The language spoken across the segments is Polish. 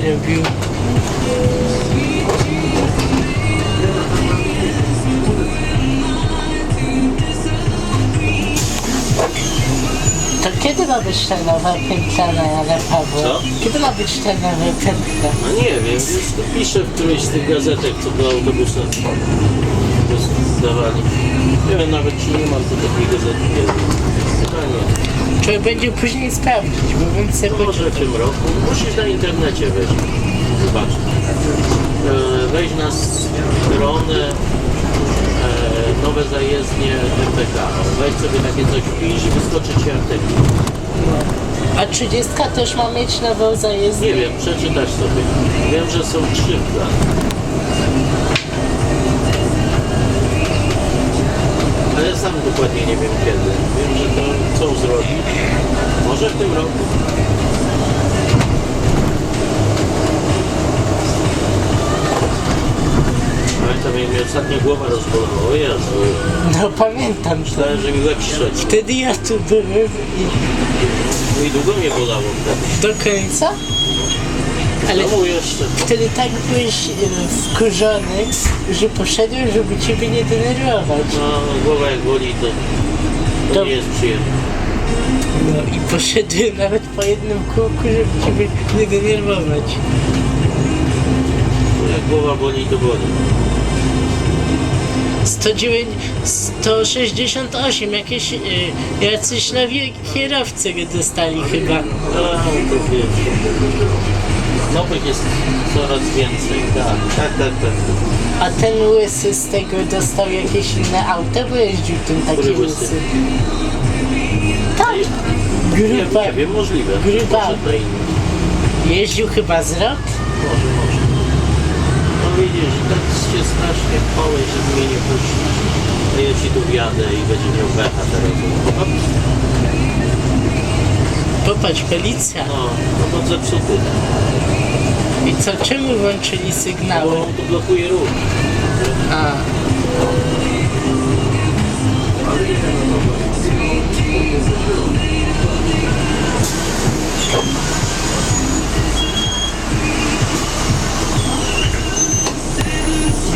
robił. To kiedy ma być ta nowa pętla na Jana Pawła? Co? Kiedy ma być ta nowa pętla? A nie wiem, już to piszę w którejś z tych gazetek, co do autobusa zdawali. Nie wiem nawet, czy nie mam tu takiej gazety. Nie wiem. Chyba nie. Trzeba będzie później sprawdzić, bo bym sobie No Może w tym roku. Musisz na internecie wejść. Zobacz. E, Wejdź na stronę e, nowe zajezdnie MPK. Weź sobie takie coś wpisz i wyskoczy ci artykuł. A 30 też ma mieć nową zajezdnię? Nie wiem, przeczytać sobie. Wiem, że są trzy w planie. Ale sam dokładnie nie wiem kiedy. Wiem, że to chcą zrobić. Może w tym roku. Pamiętam, jak mnie ostatnio głowa rozbolała. O Jezu, No pamiętam to. myślałem, że mi łeb szedł. Wtedy ja tu byłem i No i długo mnie bolało wtedy. do końca. Ale No jeszcze. wtedy tak byłeś e, wkurzony, że poszedłem, żeby ciebie nie denerwować. No, głowa jak boli, to, to To- nie jest przyjemne. No i poszedłem nawet po jednym kółku, żeby ciebie nie denerwować. Jak głowa boli, to boli. 109, 168, jakieś y, jacyś nowi kierowcy go dostali chyba. A, to wiesz. Nowych jest coraz więcej, tak, tak, tak, tak. A ten łysy z tego dostał jakieś inne auto, bo jeździł tym taki Który łysy? łysy. Tak, Nie, wiem, gruba. nie wiem, możliwe. Może to inny. Jeździł chyba z rok. Może, może. No widzisz, tak się strasznie żeby mnie nie puścić. A ja ci tu wjadę i będzie miał becha teraz. No, Popatrz, policja. no, no to zepsuty. I co, czemu włączyli sygnały? Bo on tu blokuje ruch. A,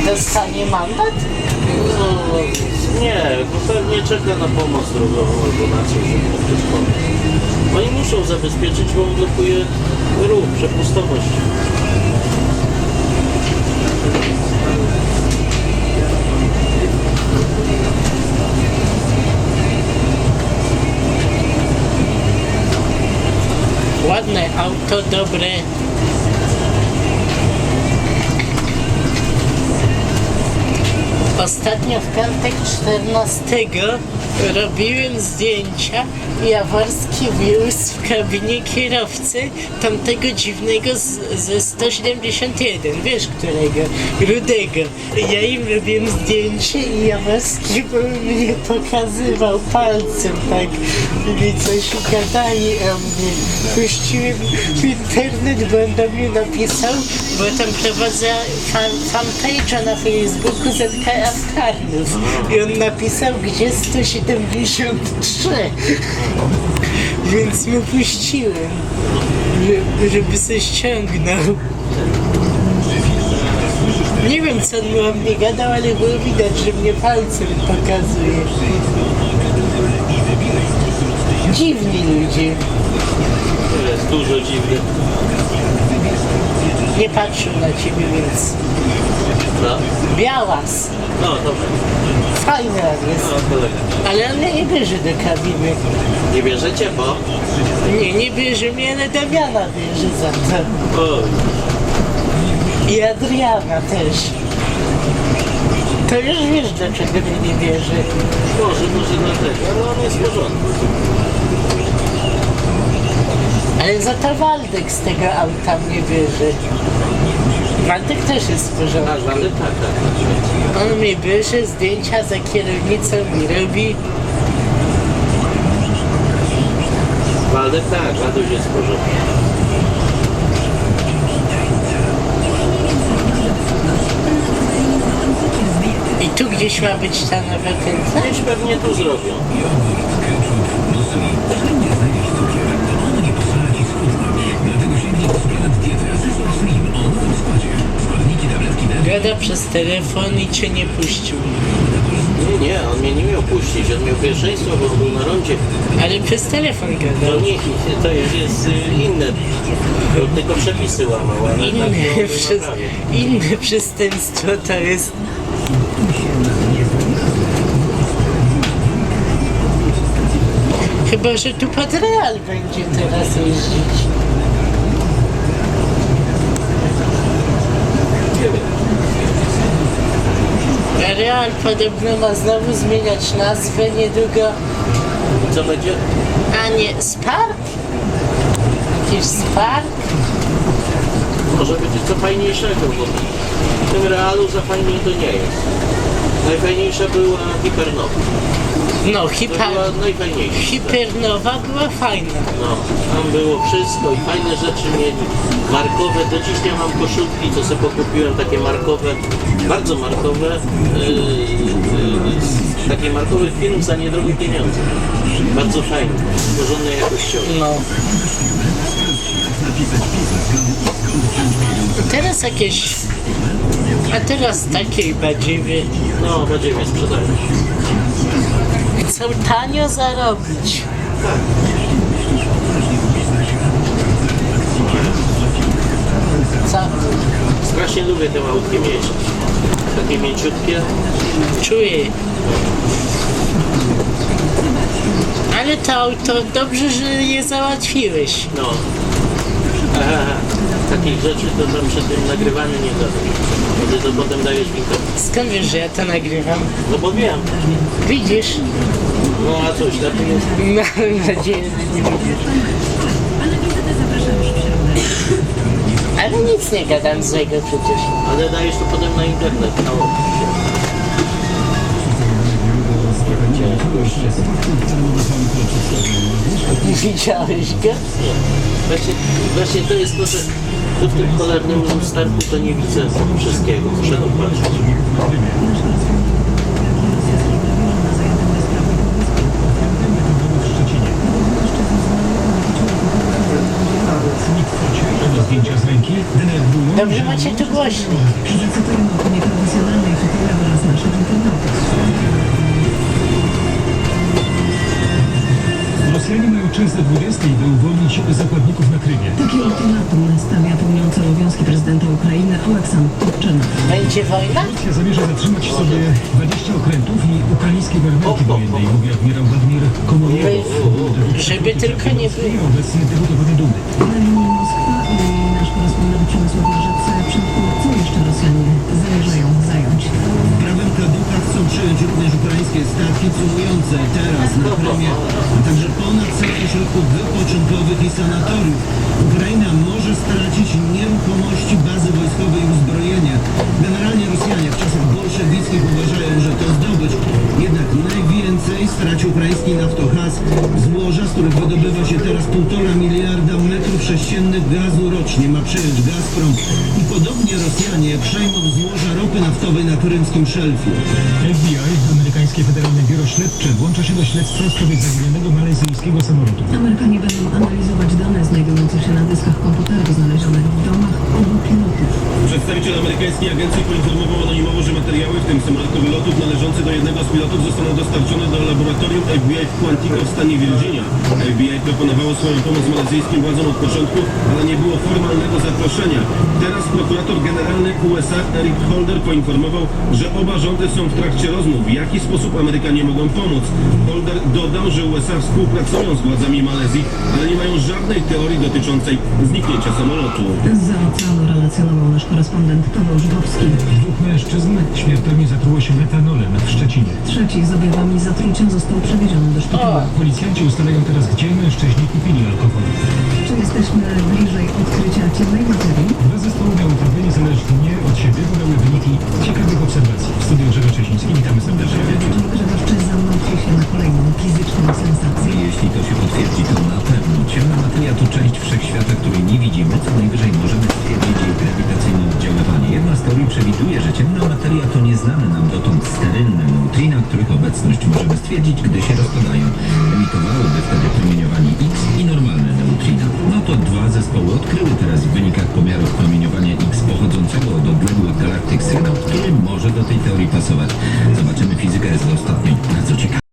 dostanie mandat? No, nie, bo pewnie czeka na pomoc drogową albo na coś, żeby pomóc. Oni muszą zabezpieczyć, bo on blokuje ruch, przepustowość. Ładne auto, dobre. Ostatnio w piątek 14 robiłem zdjęcia i Jaworski wiózł w kabinie kierowcy tamtego dziwnego z, ze 171, wiesz którego? Rudego. Ja im robiłem zdjęcie i Jaworski mnie pokazywał palcem tak i coś gadali o mnie. Puściłem w internet, bo on do mnie napisał, bo tam prowadzę fan, fanpage'a na Facebooku ZKA w Karnów i on napisał, gdzie 173 więc mu puściłem żeby, żeby se ściągnął. Nie wiem co on mu o mnie gadał, ale było widać, że mnie palcem pokazuje. Dziwni ludzie. To jest dużo dziwnych. nie patrzą na ciebie, więc No, białas no dobrze. fajny on jest No, kolega. ale on mnie nie bierze do kabiny Nie bierzecie, bo? Nie, nie bierze mnie, ale Damiana bierze za to. O, I Adriana też. To już wiesz, dlaczego mnie nie bierze. może, może dlatego, ale on jest w porządku. Ale za to Waldek z tego auta mnie bierze. Waldek też jest porządku. Tak, tak, tak. On mnie bierze, zdjęcia za kierownicą mi robi. Waldek tak, Waduś jest w porządku. I tu gdzieś ma być ta nowa pętla? Gdzieś pewnie tu zrobią. Gada przez telefon i cię nie puścił. Nie, nie, on mnie nie miał puścić, on miał pierwszeństwo, bo on był na rondzie. Ale przez telefon No gadał. nie, to już jest y, inne. To Tylko przepisy łamał, ale tak Inne, byłoby przez, naprawię. inne przestępstwo to jest. Chyba, że tu pod Real będzie teraz jeździć. Nie wiem. Real podobno ma znowu zmieniać nazwę niedługo. Co będzie? A nie, Spark? Jakiś Spark? Może będzie co fajniejszego, bo w tym realu za fajnie to nie jest. Najfajniejsza była Hipernowa. No, hiper, była najfajniejsza. hipernowa była fajna. No, tam było wszystko i fajne rzeczy mieli. Markowe, do dziś nie mam koszulki, co sobie pokupiłem, takie markowe, bardzo markowe, yy, yy, markowych film za niedrogie pieniądze. Bardzo fajne, porządnej jakościowe. No. Teraz jakieś... A teraz takie badziewie No, będziemy sprzedawać. Chcą tanio zarobić. Co? Strasznie lubię te małutkie mieć. Takie mięciutkie. Czuję. Ale to auto dobrze, że je załatwiłeś. No. Aha, takich rzeczy to tam przy tym nagrywaniu nie da. Ty to potem dajesz. Skąd wiesz, że ja to nagrywam? No bo wiem. Widzisz? No a coś, lepiej jest. Mam nadzieję, nie. Ale nic nie gadam złego przecież. Ale dajesz to potem na internet. No. Widziałeś go? Właśnie, właśnie to jest to, że tu w tym cholernym lusterku to nie widzę wszystkiego. Muszę patrzeć. Denerwują. Dobrze macie tu głośno. Zacytujemy opinie profesjonalnej fotografii oraz naszych internautów. Rosjanie mają czas do 20, by uwolnić zakładników na Krymie. Takie ultimatum stawia pełniący obowiązki prezydenta Ukrainy Oleksandr Turczynow. Będzie wojna? Rosja zamierza zatrzymać sobie 20 okrętów i ukraińskie o. wojennej, mówi admirał Władimir Komoriow. Żeby tylko nie było. Obecny deputowany Dudy. Na linii Moskwa i nasz korespondent Przemysław Marzec przed co jeszcze Rosjanie zamierzają zająć. Prawem Kaduka chcą przejąć również ukraińskie statki cumujące teraz na Krymie, a także ponad setkę środków wypoczynkowych i sanatoriów. Ukraina może złoża ropy naftowej na krymskim szelfie. FBI, amerykańskie Federalne Biuro Śledcze, włącza się do śledztwa w sprawie zaginionego malezyjskiego samolotu. Amerykanie będą analizować dane znajdujące się na dyskach komputerów znalezionych w domach obu pilotów. Przedstawiciel amerykańskiej agencji poinformował anonimowo, że materiały, w tym samolotu wylotów należące do jednego z pilotów zostaną dostarczone do laboratorium FBI w Quantico w stanie Virginia. FBI proponowało swoją pomoc malezyjskim władzom od początku, ale nie było formalnego zaproszenia. Teraz prokurator generalny USA Eric Holder poinformował, że oba rządy są w trakcie rozmów, w jaki sposób Amerykanie mogą pomóc. Holder dodał, że USA współpracują z władzami Malezji, ale nie mają żadnej teorii dotyczącej zniknięcia samolotu. Z oceanu relacjonował nasz korespondent Paweł Żydowski. Dwóch mężczyzn śmiertelnie zatruło się metanolem w Szczecinie. Trzeci z objawami zatrucia został przewieziony do szpitala. Policjanci ustalają teraz, gdzie mężczyźni kupili alkohol. Czy jesteśmy bliżej odkrycia ciemnej nieznane nam dotąd sterylne neutrina, których obecność możemy stwierdzić, gdy się rozpadają. Emitowałyby wtedy promieniowanie X i normalne neutrina. No to dwa zespoły odkryły teraz w wynikach pomiarów promieniowania X pochodzącego od odległych galaktyk sygnał, może do tej teorii pasować. Zobaczymy.